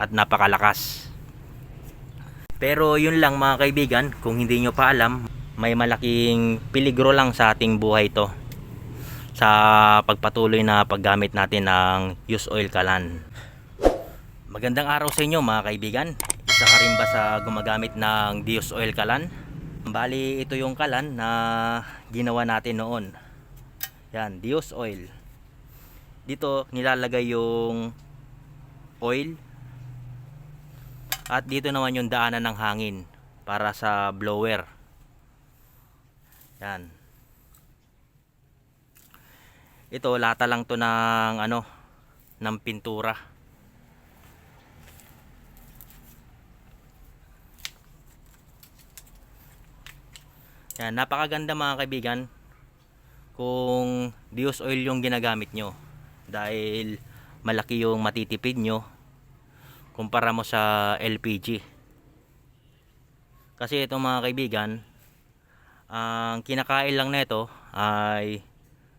at napakalakas. Pero yun lang mga kaibigan, kung hindi nyo pa alam, may malaking peligro lang sa ating buhay to sa pagpatuloy na paggamit natin ng use oil kalan. Magandang araw sa inyo mga kaibigan. Isa ka rin ba sa gumagamit ng Dios Oil kalan? Bali, ito yung kalan na ginawa natin noon. Yan, Dios Oil. Dito nilalagay yung oil at dito naman yung daanan ng hangin para sa blower. Yan. Ito lata lang to ng ano ng pintura. Yan, napakaganda mga kaibigan kung Dios oil yung ginagamit nyo dahil malaki yung matitipid nyo kumpara mo sa LPG kasi itong mga kaibigan ang kinakain lang nito ay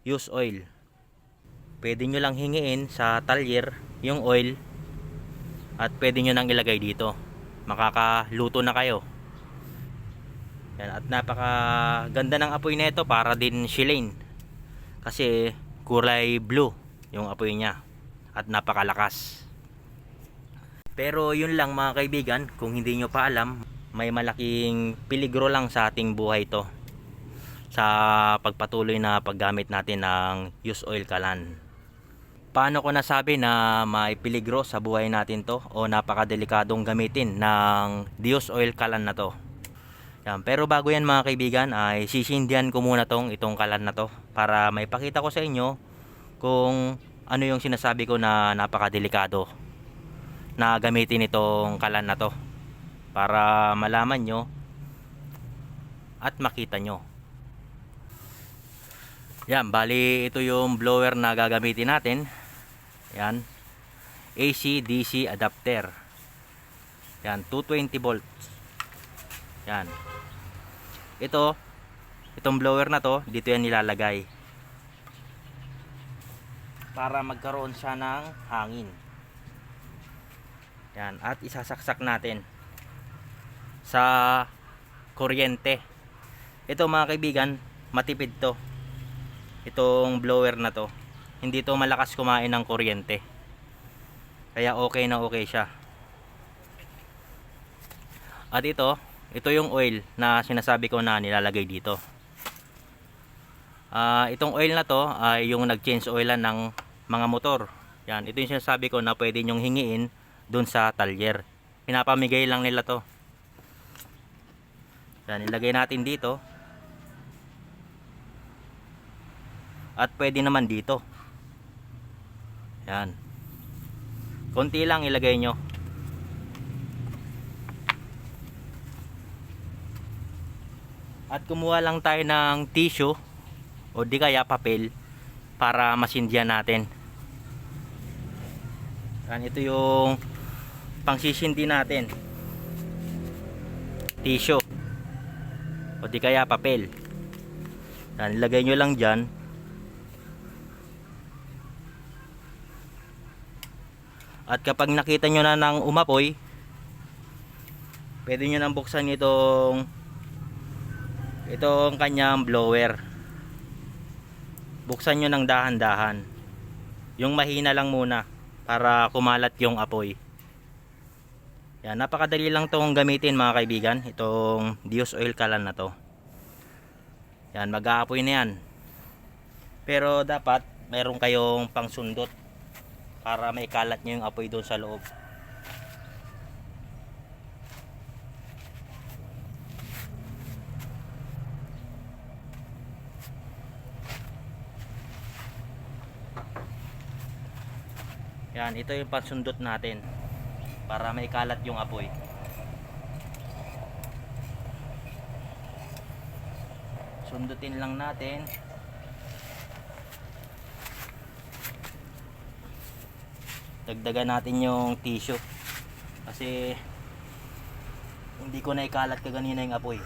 use oil pwede nyo lang hingiin sa talyer yung oil at pwede nyo nang ilagay dito makakaluto na kayo yan, at napaka ganda ng apoy nito para din shilane. Kasi kulay blue yung apoy niya at napakalakas. Pero yun lang mga kaibigan, kung hindi nyo pa alam, may malaking peligro lang sa ating buhay to sa pagpatuloy na paggamit natin ng use oil kalan. Paano ko nasabi na may peligro sa buhay natin to o napakadelikadong gamitin ng Dios oil kalan na to? Yan. Pero bago yan mga kaibigan ay sisindihan ko muna tong itong kalan na to para may pakita ko sa inyo kung ano yung sinasabi ko na napakadelikado na gamitin itong kalan na to para malaman nyo at makita nyo. Yan, bali ito yung blower na gagamitin natin. Yan. AC DC adapter. Yan, 220 volts. Yan. Ito, itong blower na to, dito yan nilalagay. Para magkaroon siya ng hangin. Yan, at isasaksak natin sa kuryente. Ito mga kaibigan, matipid to. Itong blower na to. Hindi to malakas kumain ng kuryente. Kaya okay na okay siya. At ito, ito yung oil na sinasabi ko na nilalagay dito. Ah, itong oil na to ay yung nag-change oilan ng mga motor. Yan, ito yung sinasabi ko na pwede nyong hingiin dun sa talyer. Pinapamigay lang nila to. Yan, ilagay natin dito. At pwede naman dito. Yan. Konti lang ilagay nyo. At kumuha lang tayo ng tissue o di kaya papel para masindyan natin. Yan, ito yung pangsisindi natin. Tissue o di kaya papel. Yan, ilagay nyo lang dyan. At kapag nakita nyo na ng umapoy, pwede nyo nang buksan itong itong kanyang blower buksan nyo ng dahan-dahan yung mahina lang muna para kumalat yung apoy yan napakadali lang tong gamitin mga kaibigan. Itong Dios oil kalan na to. Yan mag-aapoy na yan. Pero dapat meron kayong pangsundot para may kalat nyo yung apoy doon sa loob. Yan, ito yung pansundot natin para may kalat yung apoy. Sundutin lang natin. Dagdagan natin yung tissue. Kasi hindi ko na ikalat kaganina yung apoy.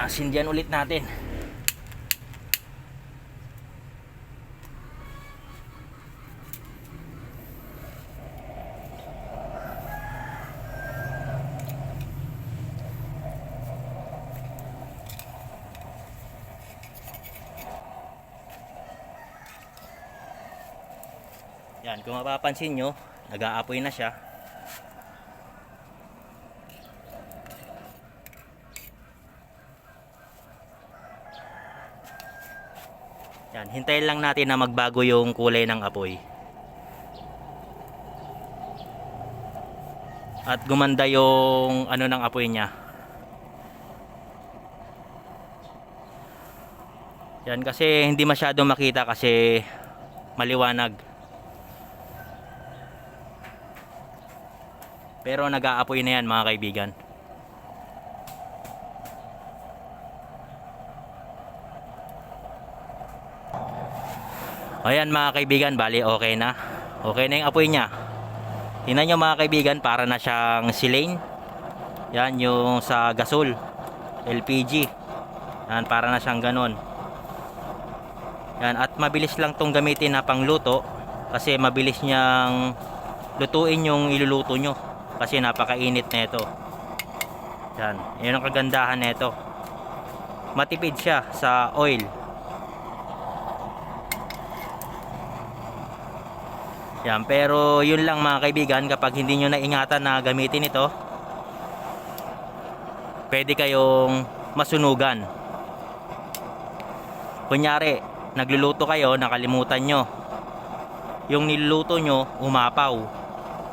Asin dyan ulit natin. Yan, kung mapapansin nyo, nag-aapoy na siya. Yan, hintayin lang natin na magbago yung kulay ng apoy. At gumanda yung ano ng apoy niya. Yan kasi hindi masyado makita kasi maliwanag. Pero nag-aapoy na yan mga kaibigan. Ayan mga kaibigan, bali okay na. Okay na yung apoy niya. Tingnan nyo mga kaibigan, para na siyang silane. Yan yung sa gasol, LPG. Yan, para na siyang ganon. Yan, at mabilis lang tong gamitin na pangluto kasi mabilis niyang lutuin yung iluluto nyo kasi napakainit na ito. Yan, yun ang kagandahan nito. Matipid siya sa oil. Yan, pero yun lang mga kaibigan, kapag hindi nyo naingatan na gamitin ito, pwede kayong masunugan. Kunyari, nagluluto kayo, nakalimutan nyo. Yung niluluto nyo, umapaw.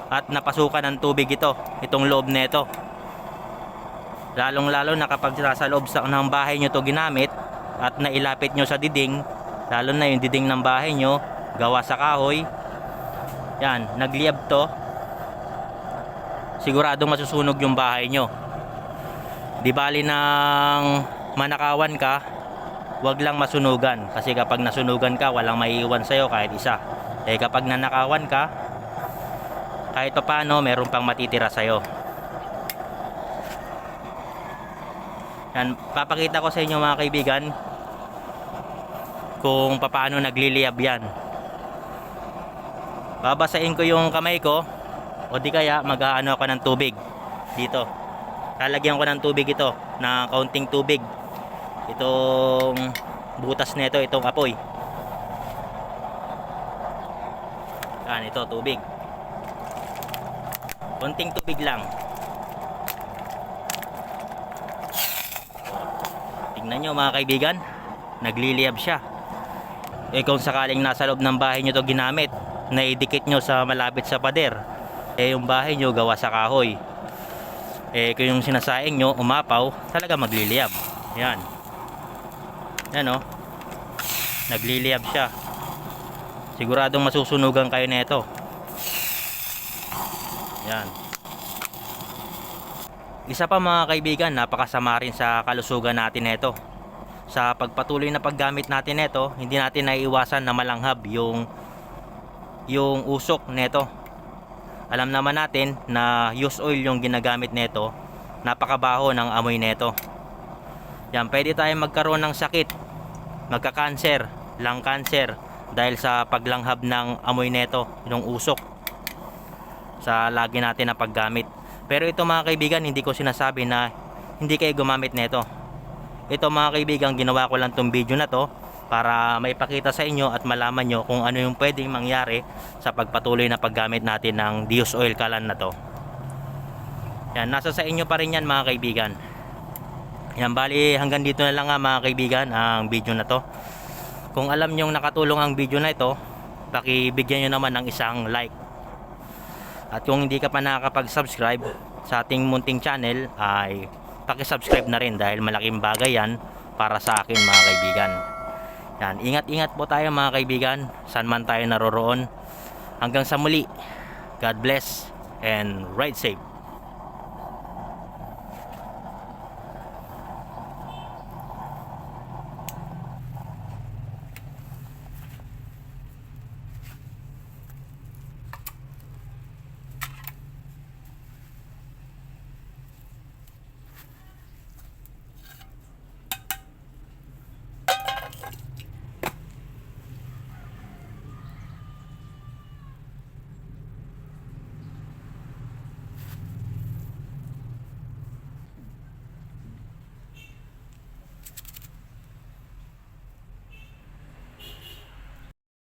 At napasukan ng tubig ito, itong loob nito. Lalong lalo na kapag nasa loob sa, ng bahay nyo to ginamit at nailapit nyo sa diding, lalo na yung diding ng bahay nyo, gawa sa kahoy, yan, nagliyab to. Siguradong masusunog yung bahay nyo. Di bali ng manakawan ka, wag lang masunugan. Kasi kapag nasunugan ka, walang maiiwan sa'yo kahit isa. Eh kapag nanakawan ka, kahit pa paano, meron pang matitira sa'yo. Yan, papakita ko sa inyo mga kaibigan kung paano nagliliyab yan. Babasain ko yung kamay ko o di kaya mag-aano ako ng tubig dito. Lalagyan ko ng tubig ito na kaunting tubig. Itong butas nito itong apoy. Yan ito tubig konting tubig lang. Tingnan nyo mga kaibigan. Nagliliyab siya. Eh kung sakaling nasa loob ng bahay nyo to ginamit na idikit nyo sa malapit sa pader eh yung bahay nyo gawa sa kahoy. Eh kung yung sinasaing nyo umapaw talaga magliliyab. Yan. Yan o nagliliyab siya. Siguradong masusunugan kayo nito yan isa pa mga kaibigan napakasama rin sa kalusugan natin nito sa pagpatuloy na paggamit natin nito hindi natin naiiwasan na malanghab yung yung usok nito. Alam naman natin na used oil yung ginagamit nito. Napakabaho ng amoy nito. Yan, pwede tayong magkaroon ng sakit. Magka-cancer, lung cancer dahil sa paglanghab ng amoy nito, yung usok. Sa lagi natin na paggamit. Pero ito mga kaibigan, hindi ko sinasabi na hindi kayo gumamit nito. Ito mga kaibigan, ginawa ko lang tong video na to para maipakita sa inyo at malaman nyo kung ano yung pwedeng mangyari sa pagpatuloy na paggamit natin ng Dios oil kalan na to. Yan, nasa sa inyo pa rin yan mga kaibigan. Yan, bali hanggang dito na lang nga mga kaibigan ang video na to. Kung alam nyo nakatulong ang video na ito, pakibigyan nyo naman ng isang like. At kung hindi ka pa nakakapag-subscribe sa ating munting channel ay pakisubscribe na rin dahil malaking bagay yan para sa akin mga kaibigan. Yan, ingat-ingat po tayo mga kaibigan, saan man tayo naroroon. Hanggang sa muli, God bless and ride safe.